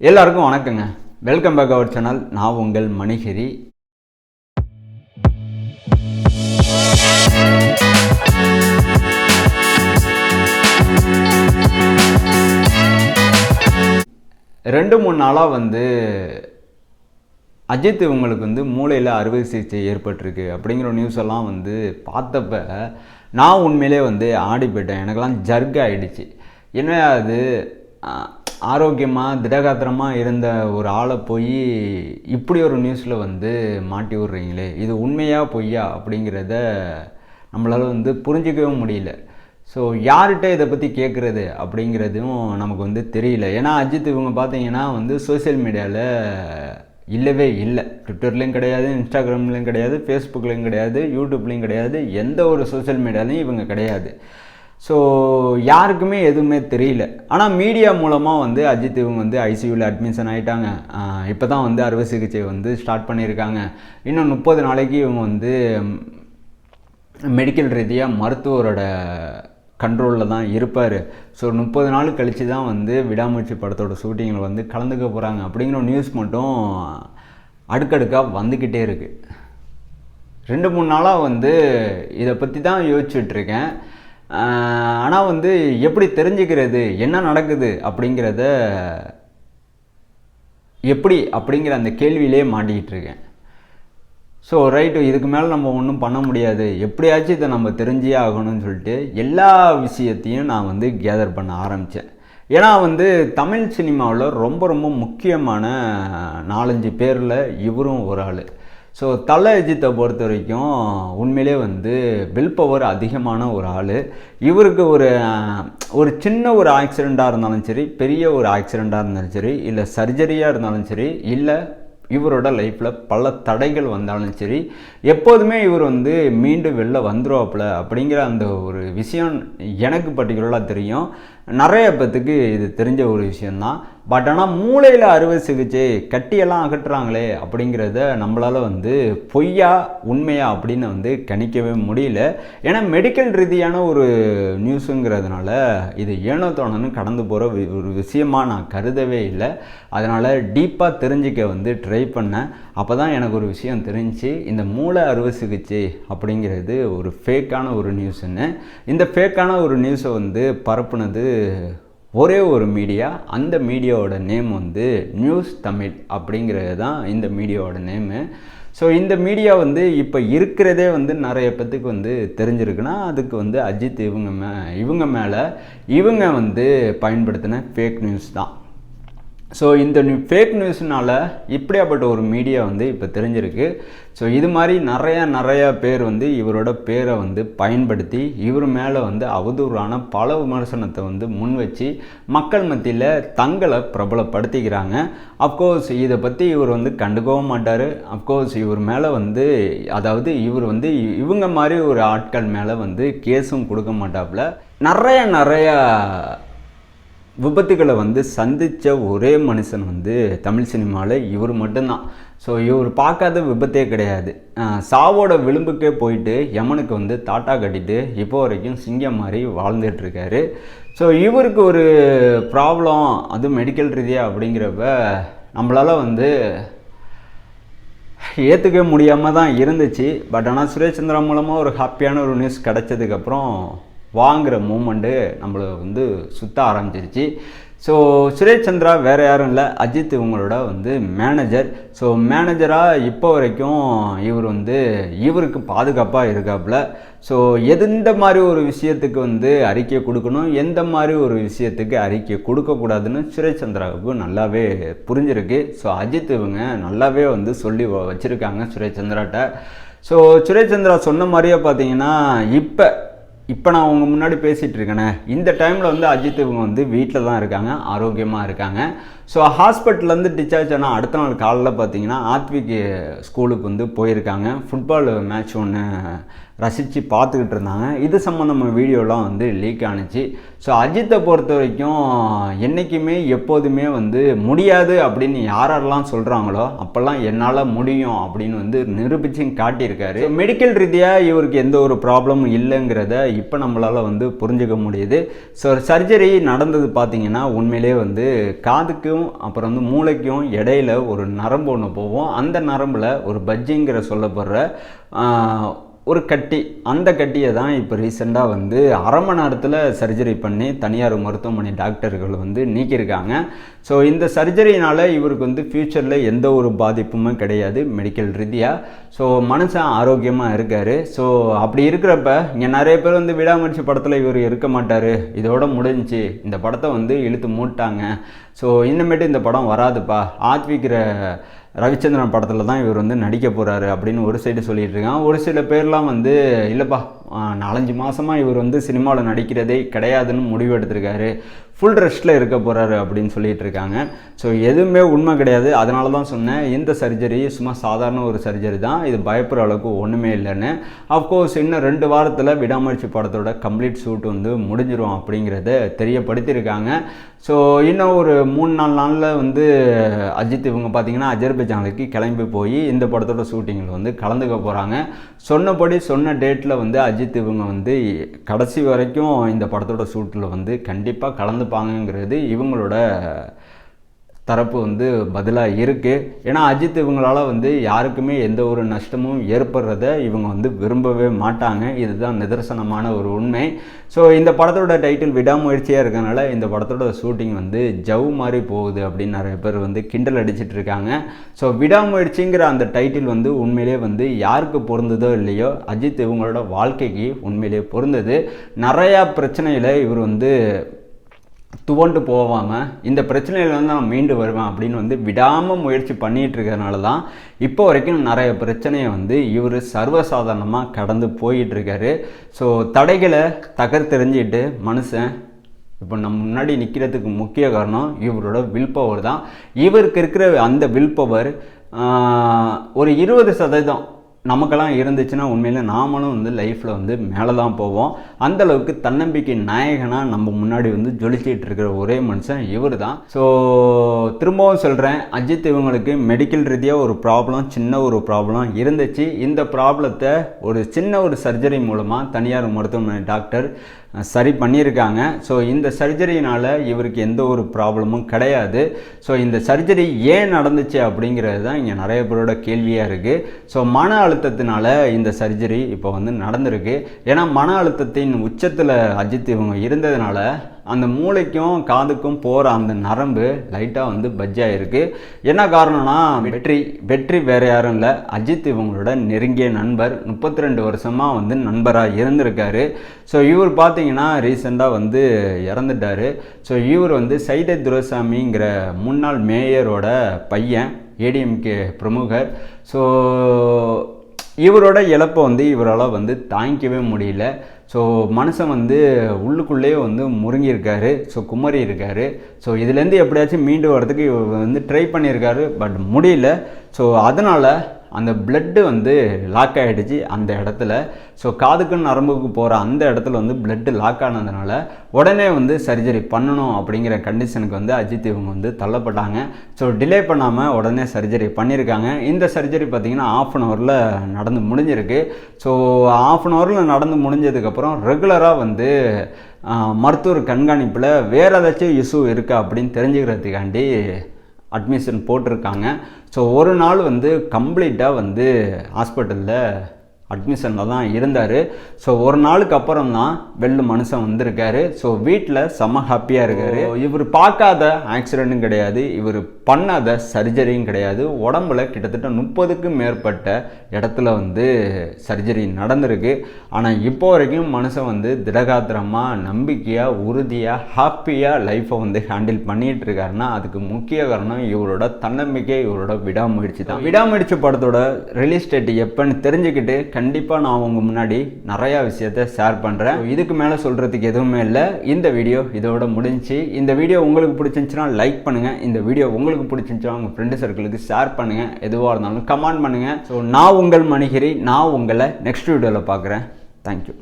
எல்லாருக்கும் வணக்கங்க. Welcome back our channel நான் உங்கள் மணிகிரி. ரெண்டு மூணு நாளாக வந்து அஜித் இவங்களுக்கு வந்து மூளையில் அறுவை சிகிச்சை ஏற்பட்டிருக்கு அப்படிங்கிற நியூஸ் எல்லாம் வந்து பார்த்தப்ப நான் உண்மையிலே வந்து ஆடி போயிட்டேன் எனக்கெல்லாம் ஜர்க் ஆகிடுச்சு என்ன அது? ஆரோக்கியமாக திடகாத்திரமாக இருந்த ஒரு ஆளை போய் இப்படி ஒரு நியூஸில் வந்து மாட்டி விட்றீங்களே இது உண்மையா பொய்யா அப்படிங்கிறத நம்மளால் வந்து புரிஞ்சிக்கவே முடியல. ஸோ யார்கிட்ட இதை பற்றி கேட்குறது அப்படிங்கிறதும் நமக்கு வந்து தெரியல. ஏன்னா அஜித் இவங்க பார்த்தீங்கன்னா வந்து சோஷியல் மீடியாவில் இல்லவே இல்லை. ட்விட்டர்லேயும் கிடையாது இன்ஸ்டாகிராம்லேயும் கிடையாது ஃபேஸ்புக்லேயும் கிடையாது யூடியூப்லேயும் கிடையாது எந்த ஒரு சோஷியல் மீடியாலையும் இவங்க கிடையாது. ஸோ யாருக்குமே எதுவுமே தெரியல. ஆனால் மீடியா மூலமாக வந்து அஜித் இவங்க வந்து ஐசியூவில் அட்மிஷன் ஆகிட்டாங்க இப்போ தான் வந்து அறுவை சிகிச்சை வந்து ஸ்டார்ட் பண்ணியிருக்காங்க. இன்னும் முப்பது நாளைக்கு இவங்க வந்து மெடிக்கல் ரீதியாக மருத்துவரோட கண்ட்ரோலில் தான் இருப்பார். ஸோ முப்பது நாள் கழித்து தான் வந்து விடாமுயற்சி படத்தோட ஷூட்டிங்கில் வந்து கலந்துக்க போகிறாங்க அப்படிங்கிற நியூஸ் மட்டும் அடுக்கடுக்காக வந்துக்கிட்டே இருக்குது ரெண்டு மூணு நாளாக வந்து இதை பற்றி தான் யோசிச்சுட்ருக்கேன் ஆனால் வந்து எப்படி தெரிஞ்சுக்கிறது என்ன நடக்குது அப்படிங்கிறத எப்படி அப்படிங்கிற அந்த கேள்வியிலே மாட்டிக்கிட்டு இருக்கேன். ஸோ ரைட்டு இதுக்கு மேலே நம்ம ஒன்றும் பண்ண முடியாது. எப்படியாச்சும் இதை நம்ம தெரிஞ்சே ஆகணும்னு சொல்லிட்டு எல்லா விஷயத்தையும் நான் வந்து கேதர் பண்ண ஆரம்பித்தேன் ஏன்னா வந்து தமிழ் சினிமாவில் ரொம்ப ரொம்ப முக்கியமான நாலஞ்சு பேரில் இவரும் ஒரு ஆள். ஸோ தலை அஜித்தை பொறுத்த வரைக்கும் உண்மையிலே வந்து வில் பவர் அதிகமான ஒரு ஆள். இவருக்கு ஒரு ஒரு சின்ன ஒரு ஆக்சிடெண்ட்டாக இருந்தாலும் சரி பெரிய ஒரு ஆக்சிடெண்ட்டாக இருந்தாலும் சரி இல்லை சர்ஜரியாக இருந்தாலும் சரி இல்லை இவரோட லைஃப்பில் பல தடைகள் வந்தாலும் சரி எப்போதுமே இவர் வந்து மீண்டும் வெளில வந்துருவாப்புல அப்படிங்கிற அந்த ஒரு விஷயம் எனக்கு பர்டிகுலராக தெரியும். நிறைய பேத்துக்கு இது தெரிஞ்ச ஒரு விஷயந்தான் பட் ஆனால் மூளையில் அறுவை சிகிச்சை கட்டியெல்லாம் அகற்றுறாங்களே அப்படிங்கிறத நம்மளால் வந்து பொய்யா உண்மையா அப்படின்னு வந்து கணிக்கவே முடியல. ஏன்னா மெடிக்கல் ரீதியான ஒரு நியூஸுங்கிறதுனால இது ஏனோ தோணுன்னு கடந்து போகிற ஒரு விஷயமாக நான் கருதவே இல்லை. அதனால் டீப்பாக தெரிஞ்சிக்க வந்து ட்ரை பண்ணேன். அப்போ தான் எனக்கு ஒரு விஷயம் தெரிஞ்சு இந்த மூளை அறுவை சிகிச்சை அப்படிங்கிறது ஒரு ஃபேக்கான ஒரு நியூஸுன்னு இந்த ஃபேக்கான ஒரு நியூஸை வந்து பரப்புனது ஒரே ஒரு மீடியா அந்த மீடியாவோட நேம் வந்து நியூஸ் தமிழ் அப்படிங்கிறது தான் இந்த மீடியாவோட நேமு ஸோ இந்த மீடியா வந்து இப்போ இருக்கிறதே வந்து நிறைய பேத்துக்கு வந்து தெரிஞ்சிருக்குன்னா அதுக்கு வந்து அஜித் இவங்க மே இவங்க மேலே இவங்க வந்து பயன்படுத்தின ஃபேக் நியூஸ் தான். ஸோ இந்த ஃபேக் நியூஸ்னால் இப்படியாப்பட்ட ஒரு மீடியா வந்து இப்போ தெரிஞ்சிருக்கு. ஸோ இது மாதிரி நிறையா நிறையா பேர் வந்து இவரோட பேரை வந்து பயன்படுத்தி இவர் மேலே வந்து அவதூறான பல விமர்சனத்தை வந்து முன் வச்சு மக்கள் மத்தியில் தங்களை பிரபலப்படுத்திக்கிறாங்க. அஃப்கோர்ஸ் இதை பற்றி இவர் வந்து கண்டுக்கவும் மாட்டார். அஃப்கோர்ஸ் இவர் மேலே வந்து அதாவது இவர் வந்து இவங்க மாதிரி ஒரு ஆட்கள் மேலே வந்து கேஸும் கொடுக்க மாட்டாப்புல. நிறைய நிறையா விபத்துகளை வந்து சந்தித்த ஒரே மனுஷன் வந்து தமிழ் சினிமாவில் இவர் மட்டும்தான். ஸோ இவர் பார்க்காத விபத்தே கிடையாது. சாவோட விளிம்புக்கே போயிட்டு யமனுக்கு வந்து தாட்டா கட்டிட்டு இப்போ வரைக்கும் சிங்கம் மாதிரி வாழ்ந்துட்டுருக்காரு. ஸோ இவருக்கு ஒரு ப்ராப்ளம் அதுவும் மெடிக்கல் ரீதியாக அப்படிங்கிறப்ப நம்மளால் வந்து ஏற்றுக்க முடியாமல் தான் இருந்துச்சு. பட் ஆனால் சுரேஷ் சந்திரா மூலமாக ஒரு ஹாப்பியான ஒரு நியூஸ் கிடச்சதுக்கப்புறம் வாங்குகிற மூமெண்ட்டு நம்மளை வந்து சுற்ற ஆரம்பிச்சிருச்சு. ஸோ சுரேஷ் சந்திரா வேறு யாரும் இல்லை. அஜித் இவங்களோட வந்து மேனேஜர் ஸோ மேனேஜராக இப்போ வரைக்கும் இவர் வந்து இவருக்கு பாதுகாப்பாக இருக்காப்புல. ஸோ எந்த மாதிரி ஒரு விஷயத்துக்கு வந்து அறிக்கை கொடுக்கணும்? எந்த மாதிரி ஒரு விஷயத்துக்கு அறிக்கை கொடுக்கக்கூடாதுன்னு சுரேஷ் சந்திராவுக்கு நல்லாவே புரிஞ்சிருக்கு. ஸோ அஜித் இவங்க நல்லாவே வந்து சொல்லி வச்சுருக்காங்க சுரேஷ் சந்திராட்ட. ஸோ சுரேஷ் சந்திரா சொன்ன மாதிரியே பார்த்தீங்கன்னா இப்போ இப்போ நான் அவங்க முன்னாடி பேசிகிட்டு இருக்கேனே. இந்த டைமில் வந்து அஜித் இவங்க வந்து வீட்டில் தான் இருக்காங்க ஆரோக்கியமாக இருக்காங்க. ஸோ ஹாஸ்பிட்டல்லேருந்து டிஸ்சார்ஜ் ஆனால் அடுத்த நாள் காலையில் பார்த்தீங்கன்னா ஆத்விக் ஸ்கூலுக்கு வந்து போயிருக்காங்க. ஃபுட்பால் மேட்ச் ஒன்று ரசித்து பார்த்துக்கிட்டு இருந்தாங்க. இது சம்மந்தமான வீடியோலாம் வந்து லீக் ஆணுச்சு ஸோ அஜித்தை பொறுத்த வரைக்கும் என்றைக்குமே எப்போதுமே வந்து முடியாது அப்படின்னு யாரெல்லாம் சொல்கிறாங்களோ அப்போல்லாம் என்னால் முடியும் அப்படின்னு வந்து நிரூபித்து காட்டியிருக்காரு. மெடிக்கல் ரீதியாக இவருக்கு எந்த ஒரு ப்ராப்ளமும் இல்லைங்கிறத இப்போ நம்மளால் வந்து புரிஞ்சுக்க முடியுது. ஸோ சர்ஜரி நடந்தது பார்த்திங்கன்னா உண்மையிலே வந்து காதுக்கு காதுக்கும் அப்புறம் வந்து மூளைக்கும் இடையில ஒரு நரம்பு ஒன்று போகும். அந்த நரம்பில் ஒரு பஜ்ஜிங்கிற சொல்லப்படுற ஒரு கட்டி அந்த கட்டியை தான் இப்போ ரீசெண்டாக வந்து அரை மணி நேரத்தில் சர்ஜரி பண்ணி தனியார் மருத்துவமனை டாக்டர்கள் வந்து நீக்கியிருக்காங்க. ஸோ இந்த சர்ஜரினால் இவருக்கு வந்து ஃப்யூச்சரில் எந்த ஒரு பாதிப்புமே கிடையாது மெடிக்கல் ரீதியாக ஸோ மனுஷன் ஆரோக்கியமாக இருக்கார். ஸோ அப்படி இருக்கிறப்ப இங்கே நிறைய பேர் வந்து விடாமுயற்சி படத்தில் இவர் இருக்க மாட்டார். இதோட முடிஞ்சுச்சு இந்த படத்தை வந்து இழுத்து மூட்டாங்க. ஸோ இனிமேட்டு இந்த படம் வராதுப்பா. ஆத்விக்கிற ரவிச்சந்திரன் படத்தில் தான் இவர் வந்து நடிக்க போகிறாரு அப்படின்னு ஒரு சைடு சொல்லிகிட்டு இருக்கான். ஒரு சில பேர்லாம் வந்து இல்லைப்பா நாலஞ்சு மாதமாக இவர் வந்து சினிமாவில் நடிக்கிறதே கிடையாதுன்னு முடிவு எடுத்திருக்காரு. ஃபுல் ரெஸ்ட்டில் இருக்க போகிறாரு அப்படின்னு சொல்லிட்டு இருக்காங்க. ஸோ எதுவுமே உண்மை கிடையாது. அதனால தான் சொன்னேன். இந்த சர்ஜரி சும்மா சாதாரண ஒரு சர்ஜரி தான். இது பயப்படுற அளவுக்கு ஒன்றுமே இல்லைன்னு. அஃப்கோர்ஸ் இன்னும் ரெண்டு வாரத்தில் விடாமுயற்சி படத்தோட கம்ப்ளீட் ஷூட் வந்து முடிஞ்சிடும் அப்படிங்கிறத தெரியப்படுத்தியிருக்காங்க. ஸோ இன்னும் ஒரு மூணு நாலு நாளில் வந்து அஜித் இவங்க பார்த்தீங்கன்னா அஜர்பைஜானுக்கு கிளம்பி போய் இந்த படத்தோட ஷூட்டிங்கில் வந்து கலந்துக்க போகிறாங்க சொன்னபடி சொன்ன டேட்டில் வந்து அஜித் இவங்க வந்து கடைசி வரைக்கும் இந்த படத்தோட ஷூட்டில் வந்து கண்டிப்பாக கலந்துப்பாங்கங்கிறது இவங்களோட தரப்பு வந்து பதிலாக இருக்குது ஏன்னா அஜித் இவங்களால் வந்து யாருக்குமே எந்த ஒரு நஷ்டமும் ஏற்படுறத இவங்க வந்து விரும்பவே மாட்டாங்க. இதுதான் நிதர்சனமான ஒரு உண்மை. ஸோ இந்த படத்தோட டைட்டில் விடாமுயற்சியாக இருக்கனால இந்த படத்தோட ஷூட்டிங் வந்து ஜவ் மாதிரி போகுது அப்படின்னு நிறைய பேர் வந்து கிண்டல் அடிச்சிட்டு இருக்காங்க. ஸோ விடாமுயற்சிங்கிற அந்த டைட்டில் வந்து உண்மையிலே வந்து யாருக்கு பொருந்ததோ இல்லையோ அஜித் இவங்களோட வாழ்க்கைக்கு உண்மையிலே பொருந்தது. நிறையா பிரச்சனையில் இவர் வந்து துவண்டு போகாமல் இந்த பிரச்சனையிலேருந்து நான் மீண்டு வருவேன் அப்படின்னு வந்து விடாமல் முயற்சி பண்ணிகிட்டு இருக்கிறதுனால தான் இப்போ வரைக்கும் நிறைய பிரச்சனையை வந்து இவர் சர்வசாதாரணமாக கடந்து போயிட்டுருக்காரு ஸோ தடைகளை தகர்த்தெறிஞ்சிட்டு மனுஷன் இப்போ நம்ம முன்னாடி நிற்கிறதுக்கு முக்கிய காரணம் இவரோட வில் பவர் தான். இவருக்கு இருக்கிற அந்த வில் பவர் ஒரு இருபது சதவீதம் நமக்கெல்லாம் இருந்துச்சுன்னா உண்மையில் நாமளும் வந்து லைஃப்பில் வந்து மேலே தான் போவோம் அந்தளவுக்கு தன்னம்பிக்கை நாயகனாக நம்ம முன்னாடி வந்து ஜொலிச்சிட்டு இருக்கிற ஒரே மனுஷன் இவர் தான் ஸோ திரும்பவும் சொல்கிறேன் அஜித் இவங்களுக்கு மெடிக்கல் ரீதியாக ஒரு ப்ராப்ளம் சின்ன ஒரு ப்ராப்ளம் இருந்துச்சு. இந்த ப்ராப்ளத்தை ஒரு சின்ன ஒரு சர்ஜரி மூலமாக தனியார் மருத்துவமனை டாக்டர் சரி பண்ணியிருக்காங்க. ஸோ இந்த சர்ஜரியினால் இவருக்கு எந்த ஒரு ப்ராப்ளமும் கிடையாது. ஸோ இந்த சர்ஜரி ஏன் நடந்துச்சு அப்படிங்கிறது தான் இங்கே நிறைய பேரோட கேள்வியாக இருக்குது ஸோ மன அழுத்தத்தினால இந்த சர்ஜரி இப்போ வந்து நடந்திருக்கு. ஏன்னா மன அழுத்தத்தின் உச்சத்தில் அஜித் இவங்க இருந்ததுனால அந்த மூளைக்கும் காதுக்கும் போகிற அந்த நரம்பு லைட்டாக வந்து பஜ்ஜாயிருக்கு என்ன காரணம்னா வெற்றி வெற்றி வேறு யாரும் இல்லை. அஜித் இவங்களோட நெருங்கிய நண்பர் முப்பத்தி ரெண்டு வருஷமாக வந்து நண்பராக இருந்திருக்காரு. ஸோ இவர் பார்த்தீங்கன்னா ரீசெண்டாக வந்து இறந்துட்டார். ஸோ இவர் வந்து சைதை துரைசாமிங்கிற முன்னாள் மேயரோட பையன் ஏடிஎம்கே பிரமுகர். ஸோ இவரோட இழப்பை வந்து இவரால் வந்து தாங்கிக்கவே முடியல. ஸோ மனுஷன் வந்து உள்ளுக்குள்ளேயே வந்து முருங்கியிருக்காரு. ஸோ குமரி இருக்காரு ஸோ இதுலேருந்து எப்படியாச்சும் மீண்டு வரதுக்கு இவர் வந்து ட்ரை பண்ணியிருக்காரு பட் முடியல. ஸோ அதனால் அந்த பிளட்டு வந்து லாக் ஆகிடுச்சு அந்த இடத்துல. ஸோ காதுக்கு நரம்புக்கு போகிற அந்த இடத்துல வந்து பிளட்டு லாக் ஆனதுனால உடனே வந்து சர்ஜரி பண்ணணும் அப்படிங்கிற கண்டிஷனுக்கு வந்து அஜித் இவங்க வந்து தள்ளப்பட்டாங்க. ஸோ டிலே பண்ணாமல் உடனே சர்ஜரி பண்ணியிருக்காங்க. இந்த சர்ஜரி பார்த்திங்கன்னா ஆஃப் அன் ஹவரில் நடந்து முடிஞ்சிருக்கு. ஸோ ஆஃப் அன் ஹவரில் நடந்து முடிஞ்சதுக்கப்புறம் ரெகுலராக வந்து மருத்துவர் கண்காணிப்பில் வேறு ஏதாச்சும் இஷ்யூ இருக்கா அப்படின்னு தெரிஞ்சுக்கிறதுக்காண்டி அட்மிஷன் போட்டிருக்காங்க. ஸோ ஒரு நாள் வந்து கம்ப்ளீட்டாக வந்து ஹாஸ்பிட்டலில் அட்மிஷனில் தான் இருந்தார். ஸோ ஒரு நாளுக்கு அப்புறம் தான் வெள்ள மனுஷன் வந்திருக்காரு. ஸோ வீட்டில் செம்ம ஹாப்பியாக இருக்காரு. இவர் பார்க்காத ஆக்சிடென்ட்டும் கிடையாது. இவர் பண்ணாத சர்ஜரியும் கிடையாது. உடம்புல கிட்டத்தட்ட முப்பதுக்கும் மேற்பட்ட இடத்துல வந்து சர்ஜரி நடந்திருக்கு. ஆனால் இப்போ வரைக்கும் மனுஷன் வந்து திடகாத்திரமாக நம்பிக்கையாக உறுதியாக ஹாப்பியாக லைஃப்பை வந்து ஹேண்டில் பண்ணிகிட்டு இருக்காருன்னா அதுக்கு முக்கிய காரணம் இவரோட தன்னம்பிக்கை இவரோட விடாமுயற்சி தான். விடாமுயற்சி படத்தோட ரிலீஸ் டேட் எப்போன்னு தெரிஞ்சுக்கிட்டு கண்டிப்பாக நான் உங்கள் முன்னாடி நிறையா விஷயத்த ஷேர் பண்ணுறேன் இதுக்கு மேலே சொல்கிறதுக்கு எதுவுமே இல்லை. இந்த வீடியோ இதோட முடிஞ்சு இந்த வீடியோ உங்களுக்கு பிடிச்சிருந்துச்சுன்னா லைக் பண்ணுங்கள் இந்த வீடியோ உங்களுக்கு பிடிச்சிருந்துச்சுன்னா உங்கள் ஃப்ரெண்டு சர்க்கிளுக்கு ஷேர் பண்ணுங்கள் எதுவாக இருந்தாலும் கமெண்ட் பண்ணுங்கள் ஸோ நான் உங்கள் மணிகிரி நான் உங்களை நெக்ஸ்ட் வீடியோவில் பார்க்குறேன். தேங்க்யூ